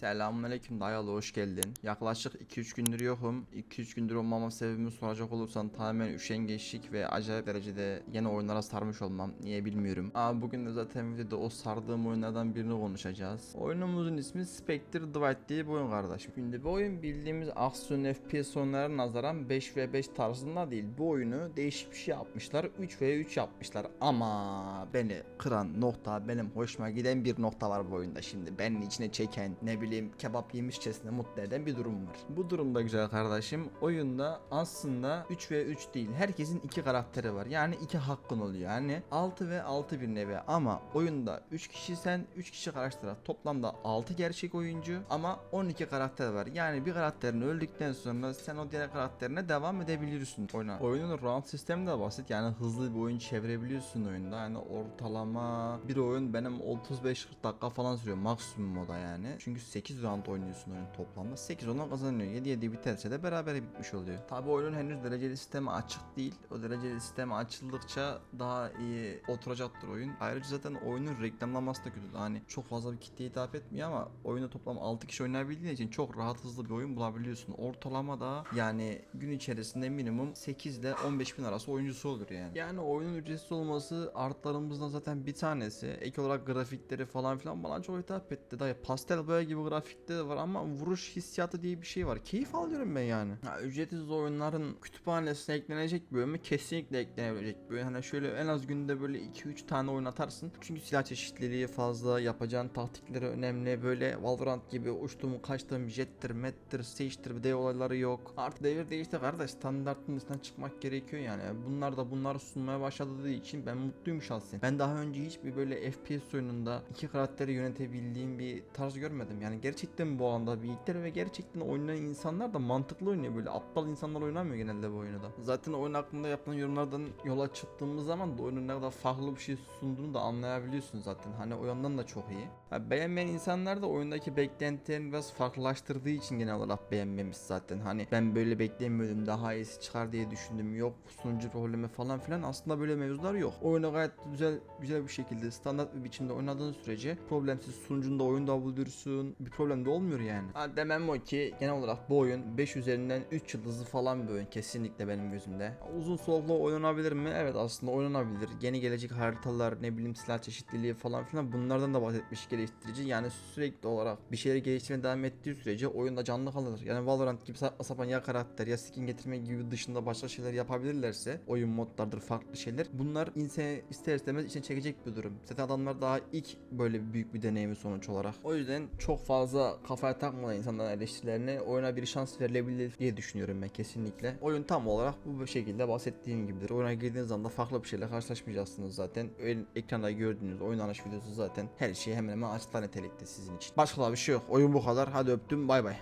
Selamünaleyküm dayalı hoş geldin. Yaklaşık 2-3 gündür yokum. 2-3 gündür olmama sebebimi soracak olursan tamamen üşengeçlik ve acayip derecede yeni oyunlara sarmış olmam. Niye bilmiyorum. Ama bugün de zaten videoda o sardığım oyunlardan birini konuşacağız. Oyunumuzun ismi Spectre Dwight diye bir oyun kardeşim. Şimdi bu oyun bildiğimiz aksiyon FPS oyunlarına nazaran 5 v 5 tarzında değil. Bu oyunu değişik bir şey yapmışlar. 3 v 3 yapmışlar. Ama beni kıran nokta benim hoşuma giden bir nokta var bu oyunda şimdi. Benim içine çeken ne bileyim kebap yemişçesine mutlu eden bir durum var. Bu durumda güzel kardeşim oyunda aslında 3 ve 3 değil. Herkesin iki karakteri var. Yani iki hakkın oluyor. Yani 6 ve 6 bir nevi ama oyunda 3 kişi sen 3 kişi karşı taraf. Toplamda 6 gerçek oyuncu ama 12 karakter var. Yani bir karakterin öldükten sonra sen o diğer karakterine devam edebiliyorsun oyuna. Oyunun round sistemi de basit. Yani hızlı bir oyun çevirebiliyorsun oyunda. Yani ortalama bir oyun benim 35-40 dakika falan sürüyor maksimum moda yani. Çünkü 8 round oynuyorsun oyun toplamda. 8 ondan kazanıyor. 7 7 biterse de beraber bitmiş oluyor. Tabi oyunun henüz dereceli sistemi açık değil. O dereceli sistemi açıldıkça daha iyi oturacaktır oyun. Ayrıca zaten oyunun reklamlaması da kötü. Hani çok fazla bir kitleye hitap etmiyor ama oyunda toplam 6 kişi oynayabildiğin için çok rahat hızlı bir oyun bulabiliyorsun. Ortalama da yani gün içerisinde minimum 8 ile 15 bin arası oyuncusu olur yani. Yani oyunun ücretsiz olması artlarımızdan zaten bir tanesi. Ek olarak grafikleri falan filan bana çok hitap etti. Dayı pastel boya gibi grafikleri var ama vuruş hissiyatı diye bir şey var. Keyif alıyorum ben yani. Ha, ücretsiz oyunların kütüphanesine eklenecek bölümü kesinlikle eklenebilecek bir oyun. Hani şöyle en az günde böyle 2-3 tane oyun atarsın. Çünkü silah çeşitliliği fazla, yapacağın taktikleri önemli. Böyle Valorant gibi uçtum kaçtım jettir, mettir, stage'tir bir de olayları yok. Artık devir değişti kardeş. Standartın dışından çıkmak gerekiyor yani. Bunlar da bunları sunmaya başladığı için ben mutluyum şahsen. Ben daha önce hiçbir böyle FPS oyununda iki karakteri yönetebildiğim bir tarz görmedim. Yani gerçekten bu anda birlikler ve gerçekten oynayan insanlar da mantıklı oynuyor. Böyle aptal insanlar oynamıyor genelde bu oyunu da. Zaten oyun hakkında yapılan yorumlardan yola çıktığımız zaman da oyunun ne kadar farklı bir şey sunduğunu da anlayabiliyorsun zaten. Hani o yandan da çok iyi. Ha, beğenmeyen insanlar da oyundaki beklentilerini biraz farklılaştırdığı için genel olarak beğenmemiş zaten. Hani ben böyle beklemiyordum daha iyisi çıkar diye düşündüm. Yok sunucu problemi falan filan aslında böyle mevzular yok. Oyunu gayet güzel güzel bir şekilde standart bir biçimde oynadığın sürece problemsiz sunucunda oyunda bulursun. Bir problem de olmuyor yani. Ha, demem o ki genel olarak bu oyun 5 üzerinden 3 yıldızlı falan bir oyun kesinlikle benim gözümde. Uzun soluklu oynanabilir mi? Evet aslında oynanabilir. Yeni gelecek haritalar ne bileyim silah çeşitliliği falan filan bunlardan da bahsetmiş geliştirici. Yani sürekli olarak bir şeyleri geliştirmeye devam ettiği sürece oyunda canlı kalır. Yani Valorant gibi saçma sapan ya karakter ya skin getirme gibi dışında başka şeyler yapabilirlerse oyun modlardır farklı şeyler. Bunlar insan ister istemez içine çekecek bir durum. Zaten adamlar daha ilk böyle büyük bir deneyimi sonuç olarak. O yüzden çok fazla kafaya takmadan insanların eleştirilerine oyuna bir şans verilebilir diye düşünüyorum ben kesinlikle. Oyun tam olarak bu şekilde bahsettiğim gibidir. Oyuna girdiğiniz anda farklı bir şeyle karşılaşmayacaksınız zaten. Ön, ekranda gördüğünüz oynanış videosu zaten her şey hemen hemen açıklar nitelikte sizin için. Başka da bir şey yok. Oyun bu kadar. Hadi öptüm. Bay bay.